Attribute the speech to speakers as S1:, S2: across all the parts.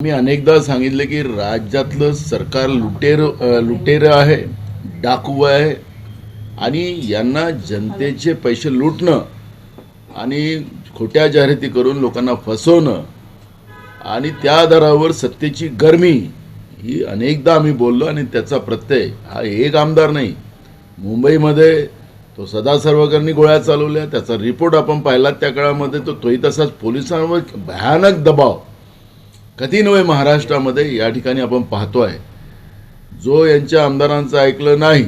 S1: मी अनेकदा सांगितले की राज्यातलं सरकार लुटेर लुटेरं आहे डाकू आहे आणि यांना जनतेचे पैसे लुटणं आणि खोट्या जाहिराती करून लोकांना फसवणं आणि त्या आधारावर सत्तेची गरमी ही अनेकदा आम्ही बोललो आणि त्याचा प्रत्यय हा एक आमदार नाही. मुंबईमध्ये तो सदा सर्वकरणी गोळ्या चालवल्या त्याचा रिपोर्ट आपण पाहिला त्या काळामध्ये तो तोही तसाच पोलिसांवर भयानक दबाव कधी नव्हे महाराष्ट्रामध्ये या ठिकाणी आपण पाहतोय. जो यांच्या आमदारांचं ऐकलं नाही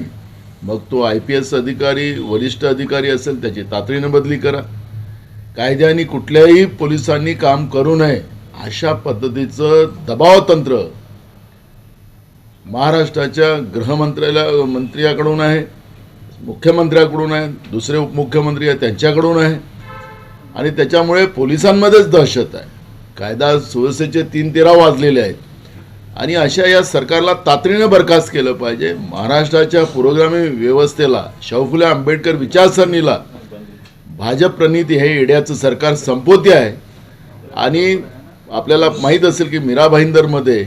S1: मग तो आय पी एस अधिकारी वरिष्ठ अधिकारी असेल त्याची तातडीनं बदली करा. कायद्याने कुठल्याही पोलिसांनी काम करू नये अशा पद्धतीचं दबावतंत्र महाराष्ट्राच्या गृहमंत्र्याला मंत्र्याकडून आहे मुख्यमंत्र्याकडून आहे दुसरे उपमुख्यमंत्री आहे त्यांच्याकडून आहे. आणि त्याच्यामुळे पोलिसांमध्येच दहशत आहे. कायदा सुव्यवस्थेचे तीन तेरा वाजलेले आहेत. आणि अशा या सरकारला तातडीनं बरखास्त केलं पाहिजे. महाराष्ट्राच्या पुरोगामी व्यवस्थेला शाहूफुले आंबेडकर विचारसरणीला भाजप प्रणित हे येड्याचं सरकार संपवते आहे. आणि आपल्याला माहीत असेल की मीरा भाईंदरमध्ये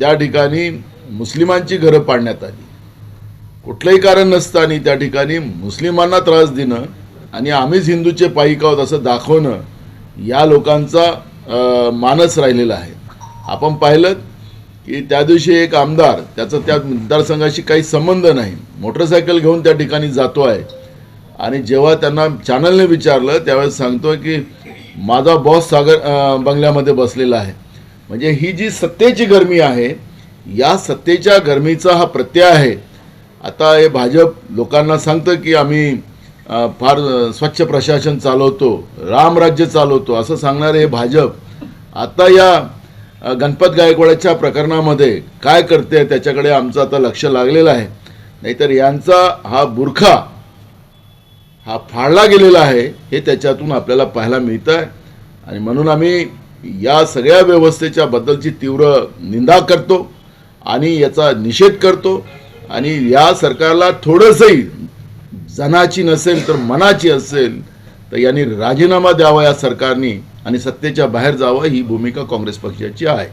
S1: त्या ठिकाणी मुस्लिमांची घरं पाडण्यात आली. कुठलंही कारण नसताना त्या ठिकाणी मुस्लिमांना त्रास देणं आणि आम्हीच हिंदूचे पायिक आहोत असं दाखवणं या लोकांचा मानस राहिलेला आहे. आपण पाहिलं की त्या दिवशी एक आमदार त्याचा त्या मतदारसंघाशी काही संबंध नाही. मोटरसायकल घेऊन त्या ठिकाणी जातो आहे. आणि जेव्हा त्यांना चॅनलने विचारलं त्यावेळेस सांगतोय की माझा बॉस सागर बंगल्यामध्ये बसलेला आहे. म्हणजे ही जी सत्तेची गरमी आहे या सत्तेच्या गरमीचा हा प्रत्यय आहे. आता हे भाजप लोकांना सांगतं की आम्ही फार स्वच्छ प्रशासन चालवतो रामराज्य चालवतो असं सांगणारे हे भाजप आता या गणपत गायकवाडाच्या प्रकरणामध्ये काय करते त्याच्याकडे आमचं आता लक्ष लागलेलं आहे. नाहीतर यांचा हा बुरखा हा फाडला गेलेला आहे हे त्याच्यातून आपल्याला पाहायला मिळतं आहे आणि म्हणून आम्ही या सगळ्या व्यवस्थेच्या बद्दलची तीव्र निंदा करतो आणि याचा निषेध करतो. आणि या सरकारला थोडंसंही सणाची नसेल तर मनाची असेल तर यांनी राजीनामा द्यावा या सरकारने आणि सत्तेच्या बाहेर जावं ही भूमिका काँग्रेस पक्षाची आहे.